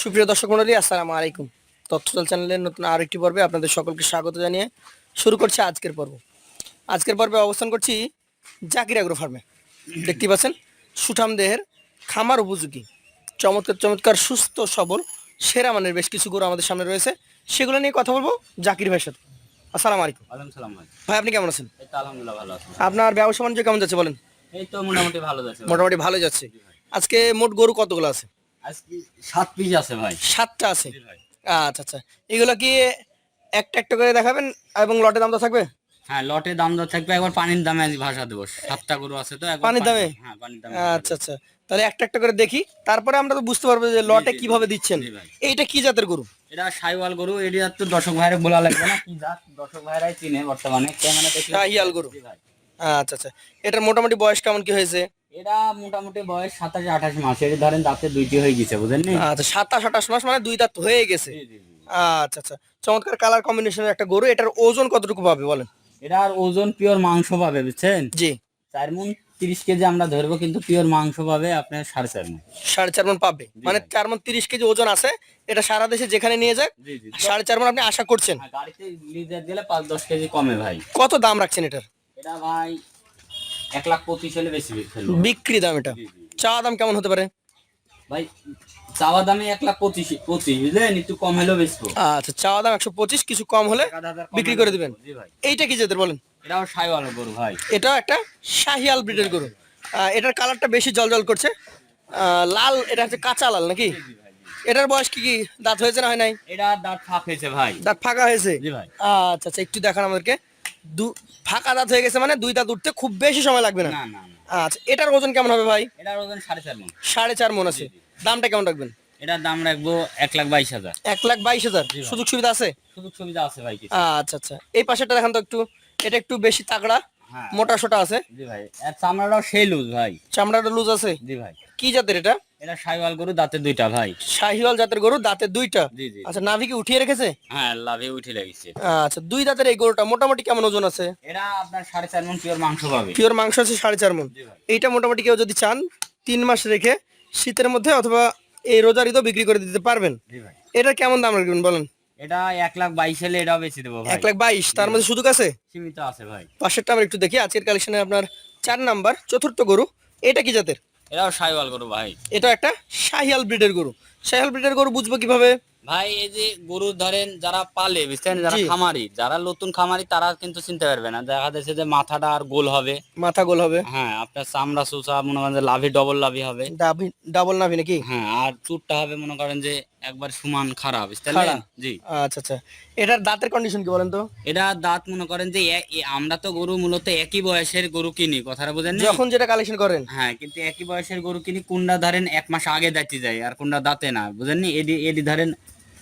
সুপ্রিয় দর্শক মন্ডলী আসসালামু আলাইকুম। তথ্যদল চ্যানেলের নতুন আরও একটি পর্বে আপনাদের সকলকে স্বাগত জানিয়ে শুরু করছি আজকের পর্ব। আজকের পর্বে অবস্থান করছি জাকির আগ্রো ফার্মে। দেখতে পাচ্ছেন সুঠাম দেহের খামার উপযোগী। চমৎকার চমৎকার সুস্থ সবল সেরা মানের বেশ কিছু গরু আমাদের সামনে রয়েছে। সেগুলো নিয়ে কথা বলব জাকির ভাইয়ের সাথে। আসসালামু আলাইকুম। ভাই। আপনি কেমন আছেন? আলহামদুলিল্লাহ ভালো আছি আপনার ব্যবসা বাণিজ্য কেমন যাচ্ছে বলেন? এই তো মোটামুটি ভালো যাচ্ছে মোটামুটি ভালো যাচ্ছে। আজকে মোট গরু কতগুলো আছে? সাত পিস আছে ভাই। সাতটা আছে? আচ্ছা আচ্ছা। এগুলো কি একটা একটা করে দেখাবেন এবং লটের দাম তো থাকবে? হ্যাঁ লটে দাম দর থাকবে। একবার পানির দামে আজ ভাষা দেবো। সাতটা গরু আছে তো পানির দামে? হ্যাঁ পানির দামে আচ্ছা আচ্ছা। তাহলে একটা একটা করে দেখি। তারপরে আমরা তো বুঝতে পারব যে লটে কীভাবে দিচ্ছেন। এইটা কি জাতের গরু? এটা সাইওয়াল গরু। এটি তো দর্শক ভাইরা বলা লাগবে না। কি জাত? দর্শক ভাইরাই চিনে বর্তমানে। ক্যামেরা দেখলে শাহিয়াল গরু আচ্ছা আচ্ছা। এটার মোটামুটি বয়স কেমন কি হয়েছে? এটা মোটামুটি বয়স সাতাশ আঠাশ মাস। এটি ধরেন দাঁতে দুইটি হয়ে গেছে বুঝলেন নি? আচ্ছা সাতাশ আঠাশ মাস মানে দুই দাঁত হয়ে গেছে। আচ্ছা আচ্ছা। চমৎকার কালার কম্বিনেশনের একটা গরু এটার ওজন কতটুকু পাবে বলেন? এটার ওজন পিওর মাংস পাবে বুঝছেন? জি। চার মন তিরিশ কেজি আমরা ধরবো কিন্তু পিওর মাংস পাবে আপনার সাড়ে চার মন সাড়ে চার মন পাবে। মানে চার মন তিরিশ কেজি ওজন আছে। এটা সারা দেশে যেখানে নিয়ে জি সাড়ে চার মন আপনি আশা করছেন। গাড়িতে লিজার দিলে পাঁচ দশ কেজি কমে ভাই। কত দাম রাখছেন এটার? এটা ভাই এক লাখ পঁচিশ হলে বেশি বিক্রি ফেলব বিক্রি দাম এটা। চাওয়া দাম কেমন হতে পারে? ভাই চাওয়া দামে এক লাখ পঁচিশ পঁচিশ বুঝলেন? একটু কম হলেও বেচবো। আচ্ছা চাওয়া দাম একশো পঁচিশ কিছু কম হলে বিক্রি করে। দিবেন। এইটা কি জাতের বলেন? এটাও সাইওয়ালা গরু ভাই। এটাও একটা শাহিয়াল ব্রিডের গরু। এটার কালারটা বেশি জলজল করছে। লাল এটা হচ্ছে কাঁচা লাল নাকি। এটার বয়স কি কি? দাঁত হয়েছে না হয় নাই? এটা দাঁত ফাঁক হয়েছে ভাই। দাঁত ফাঁকা হয়েছে? আচ্ছা আচ্ছা একটু দেখান আমাদেরকে। দু ফাঁকা দাঁত হয়ে গেছে মানে দুই দাঁত উঠতে খুব বেশি সময় লাগবে না? আচ্ছা এটার ওজন কেমন হবে ভাই? এটার ওজন সাড়ে চার মন। সাড়ে চার মন আছে। দামটা কেমন রাখবেন? এটার দাম রাখব এক লাখ বাইশ হাজার। এক লাখ বাইশ হাজার? সুযোগ সুবিধা আছে? সুযোগ সুবিধা আছে ভাই আচ্ছা আচ্ছা। এই পাশেটা দেখান তো একটু। এটা একটু বেশি তাগড়া হ্যাঁ। মোটা সোটা আছে। জি ভাই। চামড়াটাও সেই লুজ ভাই। চামড়াটা লুজ আছে? জি ভাই। কি জাতের এটা? এটা সাইওয়াল গরু দাঁতে দুইটা ভাই। শাহিওয়াল জাতের গরু দাঁতে দুইটা? জি জি। আচ্ছা নাভি কি উঠিয়ে রেখেছে? হ্যাঁ লাভে উঠে লেগেছে। আচ্ছা দুই দাঁতের এই গরুটা মোটামুটি কেমন ওজন আছে? এটা আপনার সাড়ে চার মন পিওর মাংস পাবে। পিওর মাংস আছে সাড়ে চার মন এইটা মোটামুটি কেউ যদি চান তিন মাস রেখে শীতের মধ্যে অথবা এই রোজার ঈদও বিক্রি করে দিতে পারবেন। এটা কেমন দাম রাখবেন বলেন? এটা এক লাখ বাইশ হলে এটাও বেশি দেবো এক লাখ বাইশ তার মধ্যে সুযোগ আছে? সীমিত আছে ভাই। পাশেরটা আমরা একটু দেখি আজকের কালেকশনে আপনার চার নাম্বার চতুর্থ গরু। এটা কি জাতের? এটাও শাহিওয়াল গরু ভাই। এটা একটা শাহিয়াল ব্রিডের গরু। শাহিয়াল ব্রিডের গরু বুঝব কীভাবে? ভাই এই যে গরু ধরেন যারা পালে বুঝছেন? যারা খামারি যারা নতুন খামারি তারা কিন্তু চিনতে পারবে না। দেখা যাচ্ছে যে মাথাটা আর গোল হবে। মাথা গোল হবে। হ্যাঁ আপনার চামড়া সুসা মনে করেন লাভি ডবল লাভি হবে। ডাবি- ডাবল নাভি নাকি? হ্যাঁ আর চুটটা হবে মনে করেন যে একবার সমান খারাপ জি। আচ্ছা আচ্ছা। এটার দাঁতের কন্ডিশন কি বলেন তো? এটা দাঁত মনে করেন যে আমরা তো গরু মূলত একই বয়সের গরু কিনি কথাটা বুঝেন নি? যখন যেটা কালেকশন করেন। হ্যাঁ কিন্তু একই বয়সের গরু কিনি কোনটা ধরেন এক মাস আগে দাঁতে যায় আর কোনটা দাঁতে না বুঝেননি এডি এডি ধরেন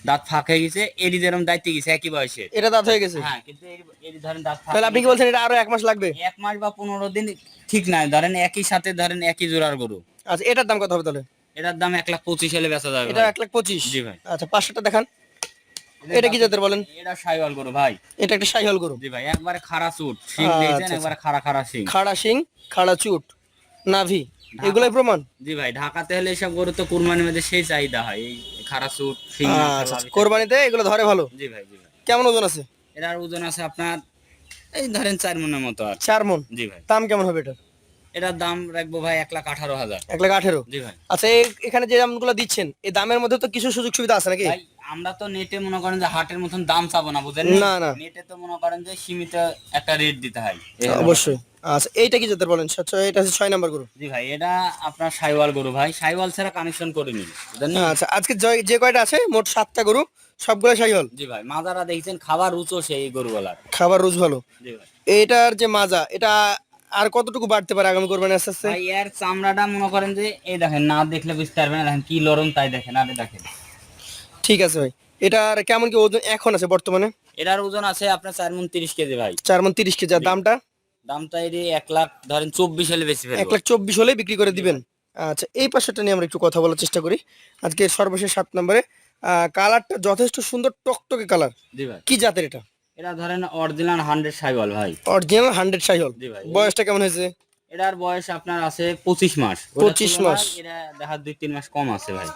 দাঁত ফাঁক হয়ে গেছে এডি যেরকম দাঁতে গেছে একই বয়সে। এটা দাঁত হয়ে গেছে? হ্যাঁ কিন্তু এডি- এডি ধরেন দাঁত ফাঁক তাহলে আপনি কি বলছেন এটা আরও এক মাস লাগবে? এক মাস বা পনেরো দিন ঠিক নাই ধরেন একই সাথে ধরেন একই জোড়ার গরু। আচ্ছা এটার দাম কত হবে তাহলে? এটার দাম এক লাখ পঁচিশ হলে বেচা যাবে এটা এক লাখ পঁচিশ? জি ভাই। আচ্ছা পাঁচশোটা দেখান। এটা কি জাতের বলেন? এটা সাইওয়াল গরু ভাই। এটা একটা শাহিওয়াল গরু। জি ভাই একবারে খাড়া চুট। শিং আচ্ছা, দিয়েছেন আচ্ছা। একবারে খাড়া খাড়া শিং। খাড়া শিং খাড়া চুট। নাভি। এগুলোই প্রমাণ? জি ভাই ঢাকাতে হলে এসব গরু তো কুরবানির মধ্যে সেই চাহিদা হয়। এই খাড়া চুট শিং আচ্ছা। কোরবানিতে এগুলো ধরে ভালো? জি ভাই জি ভাই। কেমন ওজন আছে? এটার ওজন আছে আপনার এই ধরেন চার মনের মতো আর। চার মন? জি ভাই। দাম কেমন হবে এটা এটার দাম রাখব ভাই এক লাখ আঠারো হাজার। এক লাখ আঠেরো? জি ভাই। আচ্ছা এখানে যে দামগুলো দিচ্ছেন এই দামের মধ্যে তো কিছু সুযোগ সুবিধা আছে নাকি? আমরা তো নেটে মনে করেন যে হাটের মতন দাম চাবো না বুঝেন না, না। নেটে তো মনে করেন যে সীমিত একটা রেট দিতে হয়। অবশ্যই। আচ্ছা এইটা কি জাতের বলেন? এটা হচ্ছে ছয় নাম্বার গরু। জি ভাই এটা আপনার সাইওয়াল গরু ভাই। সাইওয়াল ছাড়া কানেকশন করে নিন নি? আচ্ছা আজকে যে- কয়টা আছে? মোট সাতটা গরু সবগুলো শাহিওয়াল জি ভাই মাজারা দেখছেন খাবার রুচো সেই গরুগুলার। খাবার রোজ ভালো। জি ভাই। এটার যে মাজা এটা আর কতটুকু বাড়তে পারে আগামী কোরবানি আস্তে আস্তে? এর চামড়াটা মনে করেন যে এই দেখেন না দেখলে বুঝতে পারবেন না দেখেন কি লরম তাই দেখেন আরে দেখেন। ঠিক আছে ভাই। এটার কেমন কি ওজন এখন আছে বর্তমানে? এটার ওজন আছে আপনার চার মন তিরিশ কেজি ভাই। চার মন তিরিশ কেজি। আর দামটা? দামটা এর এক লাখ ধরেন চব্বিশ হলে বেশি এক লাখ চব্বিশ হলে বিক্রি করে দিবেন। আচ্ছা এই পাশেটা নিয়ে আমরা একটু কথা বলার চেষ্টা করি। আজকে সর্বশেষ সাত নম্বরে কালারটা যথেষ্ট সুন্দর টকটকে কালার। জি ভাই। কি জাতের এটা? এটা ধরেন অরিজিনাল হান্ড্রেড ভাই। অরিজিনাল হান্ড্রেড বয়সটা কেমন হয়েছে? এটার বয়স আপনার আছে পঁচিশ মাস। 25 মাস। এটা দেখা দুই তিন মাস কম আছে ভাই।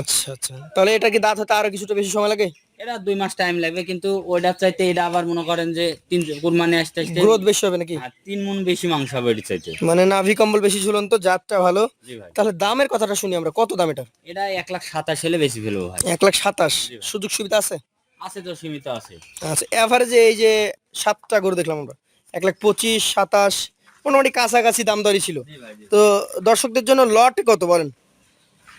আচ্ছা আচ্ছা। তাহলে এটা কি দাঁত হতে আরও কিছুটা বেশি সময় লাগে? এটা দুই মাস টাইম লাগবে কিন্তু ওইটার চাইতে এটা আবার মনে করেন যে তিন কুরবানি আসতে আসতে গ্রোথ বেশি হবে নাকি? আর তিন মন বেশি মাংস হবে চাইতে। মানে নাভি কম্বল বেশি ঝুলন্ত জাতটা ভালো। তাহলে দামের কথাটা শুনি আমরা কত দাম এটা? এটা এক লাখ সাতাশ হলে বেশি ফেলব ভাই। এক লাখ সাতাশ। সুযোগ সুবিধা আছে? আছে তো সীমিত আছে। আচ্ছা এভারেজে এই যে সাতটা গরু দেখলাম আমরা এক লাখ পঁচিশ সাতাশ মোটামুটি কাছাকাছি দাম দরই ছিল। তো দর্শকদের জন্য লট কত বলেন?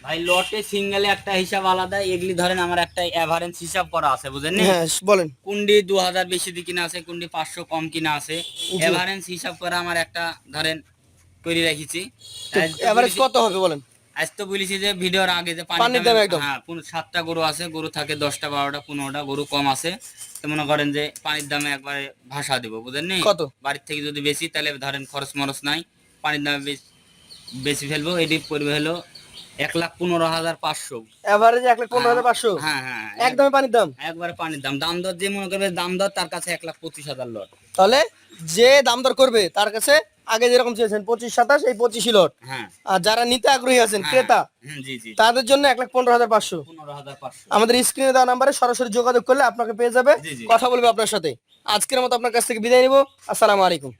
ভাই লটে সিঙ্গেলে একটা হিসাব আলাদা এগুলি ধরেন আমার একটা অ্যাভারেন্স হিসাব করা আছে বুঝেন নি? হ্যাঁ বলেন। কুন্ডি দু হাজার বেশি দিয়ে কিনা আছে কুন্ডি পাঁচশো কম কিনা আছে। এভারেন্স হিসাব করে আমার একটা ধরেন করে রেখেছি। আজ এভারেজ কত হবে বলেন? আজ তো বলেছি যে ভিডিওর আগে যে দাম একদম। হ্যাঁ সাতটা গরু আছে গরু থাকে দশটা বারোটা পনেরোটা গরু কম আছে। তো মনে করেন যে পানির দামে একবারে ভাষা দিব বুঝেন নি কত? বাড়ির থেকে যদি বেশি তাহলে ধরেন খরচ মরচ নাই পানির দামে বেশি ফেলব। এটি পড়বে হলো এক লাখ পনেরো হাজার পাঁচশো। এভারেজ এক লাখ পনেরো হাজার পাঁচশো? হ্যাঁ হ্যাঁ। একদমই পানির দাম? একবারে পানির দাম। দাম দর যে মনে করবে দাম দর তার কাছে এক লাখ পঁচিশ হাজার লট। তাহলে যে দাম দর করবে তার কাছে আগে যেরকম চেয়েছেন পঁচিশ সাতাশ এই পঁচিশ লট। হ্যাঁ। আর যারা নিতে আগ্রহী আছেন হ্যাঁ, ক্রেতা তাদের জন্য এক লাখ পনেরো হাজার পাঁচশো। আমাদের স্ক্রিনে দেওয়া নাম্বারে সরাসরি যোগাযোগ করলে আপনাকে পেয়ে যাবে। কথা বলবে আপনার সাথে। আজকের মতো আপনার কাছ থেকে বিদায় নিব। আসসালামু আলাইকুম।